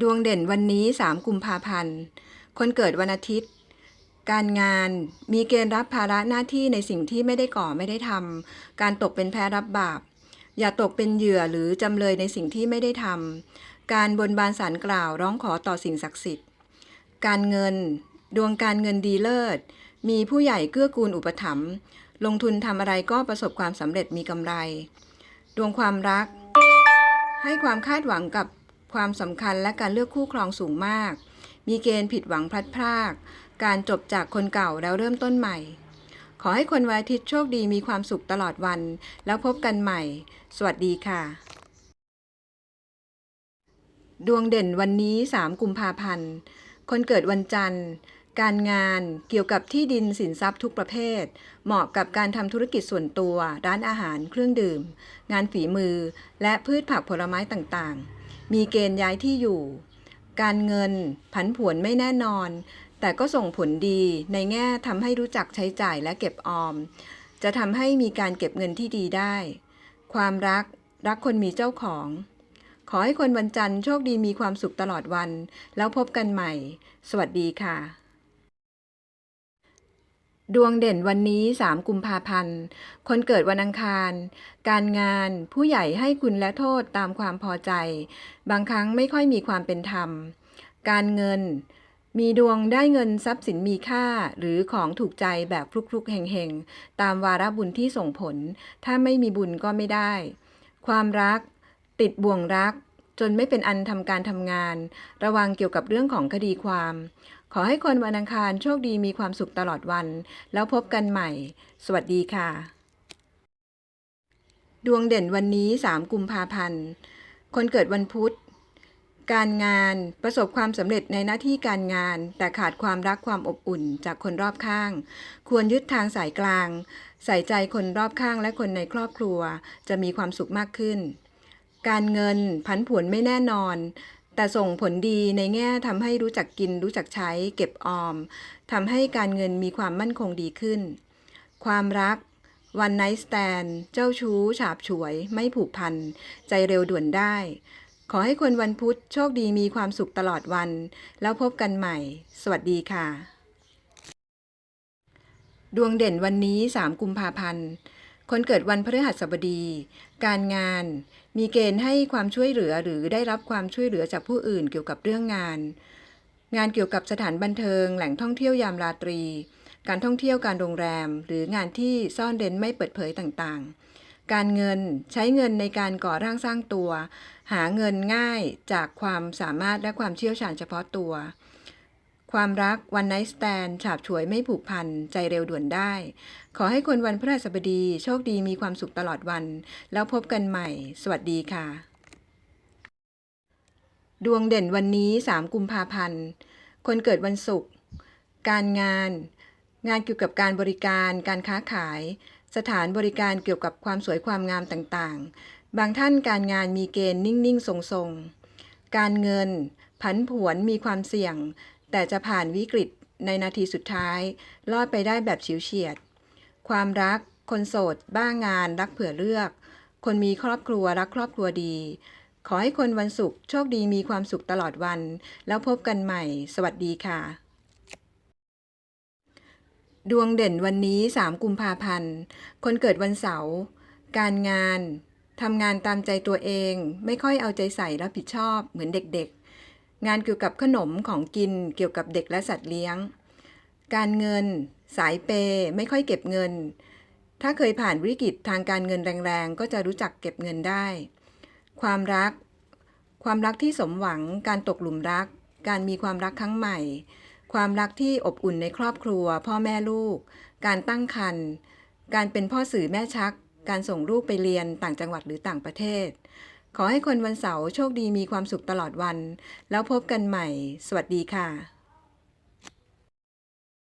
ดวงเด่นวันนี้ 3 กุมภาพันธ์ คนเกิดวันอาทิตย์ การงานมีเกณฑ์รับภาระหน้าที่ในสิ่งที่ไม่ได้ก่อไม่ได้ทำ การตกเป็นแพ้รับบาป อย่าตกเป็นเหยื่อหรือจำเลยในสิ่งที่ไม่ได้ทำ การบนบานสารกล่าวร้องขอต่อสิ่งศักดิ์สิทธิ์ การเงิน ดวงการเงินดีเลิศ มีผู้ใหญ่เกื้อกูลอุปถัมภ์ ลงทุนทำอะไรก็ประสบความสำเร็จมีกำไร ดวงความรัก ให้ความคาดหวังกับ ความสำคัญและการเลือกคู่ครองสูงมาก มีเกณฑ์ผิดหวังพลัดพราก การจบจากคนเก่าแล้วเริ่มต้นใหม่ ขอให้คนวันอาทิตย์โชคดีมีความสุขตลอดวัน แล้วพบกันใหม่ สวัสดีค่ะ ดวงเด่นวันนี้ 3 กุมภาพันธ์ คนเกิดวันจันทร์การงานเกี่ยวกับที่ดินสินทรัพย์ทุกประเภท เหมาะกับการทำธุรกิจส่วนตัว ร้านอาหารเครื่องดื่ม งานฝีมือ และพืชผักผลไม้ต่างๆ มีเกณฑ์ย้ายที่อยู่ การเงินผันผวนไม่แน่นอน แต่ก็ส่งผลดีในแง่ทำให้รู้จักใช้จ่ายและเก็บออม จะทำให้มีการเก็บเงินที่ดีได้ ความรักรักคนมีเจ้าของ ขอให้คนวันจันทร์โชคดีมีความสุขตลอดวัน แล้วพบกันใหม่ สวัสดีค่ะ ดวงเด่นวันนี้ 3 กุมภาพันธ์ คนเกิดวันอังคาร การงานผู้ใหญ่ให้คุณและโทษตามความพอใจ บางครั้งไม่ค่อยมีความเป็นธรรม การเงิน มีดวงได้เงินทรัพย์สินมีค่าหรือของถูกใจแบบฟลุกๆเฮงๆ ตามวาระบุญที่ส่งผล ถ้าไม่มีบุญก็ไม่ได้ ความรัก ติดบ่วงรัก จนไม่เป็นอันทำการทำงาน ระวังเกี่ยวกับเรื่องของคดีความ ขอให้คนวันอังคารโชคดีมีความสุขตลอดวัน แล้วพบกันใหม่ สวัสดีค่ะ ดวงเด่นวันนี้ 3 กุมภาพันธ์ คนเกิดวันพุธ การงานประสบความสำเร็จในหน้าที่การงาน แต่ขาดความรักความอบอุ่นจากคนรอบข้าง ควรยึดทางสายกลาง ใส่ใจคนรอบข้างและคนในครอบครัว จะมีความสุขมากขึ้น การเงินผันผวนไม่แน่นอน แต่ส่งผลดีในแง่ทำให้รู้จักกินรู้จักใช้ เก็บออมทำให้การเงินมีความมั่นคงดีขึ้น ความรักวันไนท์สแตนเจ้าชู้ ฉาบฉวย ไม่ผูกพัน ใจเร็วด่วนได้ ขอให้คนวันพุธโชคดีมีความสุขตลอดวัน แล้วพบกันใหม่ สวัสดีค่ะ ดวงเด่นวันนี้ 3 กุมภาพันธ์ คนเกิดวันพฤหัสบดี การงาน มีเกณฑ์ให้ความช่วยเหลือหรือได้รับความช่วยเหลือจากผู้อื่นเกี่ยวกับเรื่องงาน งานเกี่ยวกับสถานบันเทิง แหล่งท่องเที่ยวยามราตรี การท่องเที่ยวการโรงแรม หรืองานที่ซ่อนเร้นไม่เปิดเผยต่างๆ การเงินใช้เงินในการก่อร่างสร้างตัว หาเงินง่ายจากความสามารถและความเชี่ยวชาญเฉพาะตัว ความรักวันไนท์สแตนฉาบฉวยไม่ผูกพัน ใจเร็วด่วนได้ ขอให้คนวันพฤหัสบดี โชคดีมีความสุขตลอดวัน แล้วพบกันใหม่ สวัสดีค่ะ ดวงเด่นวันนี้ 3 กุมภาพันธ์ คนเกิดวันศุกร์การงาน งานเกี่ยวกับการบริการการค้าขาย สถานบริการเกี่ยวกับความสวยความงามต่างๆ บางท่านการงานมีเกณฑ์นิ่งๆ ทรงๆ การเงิน ผันผวนมีความเสี่ยง แต่จะผ่านวิกฤตในนาทีสุดท้าย รอดไปได้แบบฉิวเฉียด ความรัก คนโสด บ้างงาน รักเผื่อเลือก คนมีครอบครัวรักครอบครัวดี ขอให้คนวันศุกร์โชคดีมีความสุขตลอดวัน แล้วพบกันใหม่ สวัสดีค่ะ ดวงเด่นวันนี้ 3 กุมภาพันธ์ คนเกิดวันเสาร์ การงานทำงานตามใจตัวเอง ไม่ค่อยเอาใจใส่รับผิดชอบเหมือนเด็กๆ งานเกี่ยวกับขนมของกินเกี่ยวกับเด็กและสัตว์เลี้ยง การเงิน สายเปย์ไม่ค่อยเก็บเงิน ถ้าเคยผ่านวิกฤตทางการเงินแรงๆ ก็จะรู้จักเก็บเงินได้ ความรัก ความรักที่สมหวัง การตกหลุมรัก การมีความรักครั้งใหม่ ความรักที่อบอุ่นในครอบครัว พ่อแม่ลูก การตั้งครรภ์การเป็นพ่อสื่อแม่ชัก การส่งลูกไปเรียนต่างจังหวัดหรือต่างประเทศ ขอให้คนวันเสาร์โชคดีมีความสุขตลอดวัน แล้วพบกันใหม่ สวัสดีค่ะ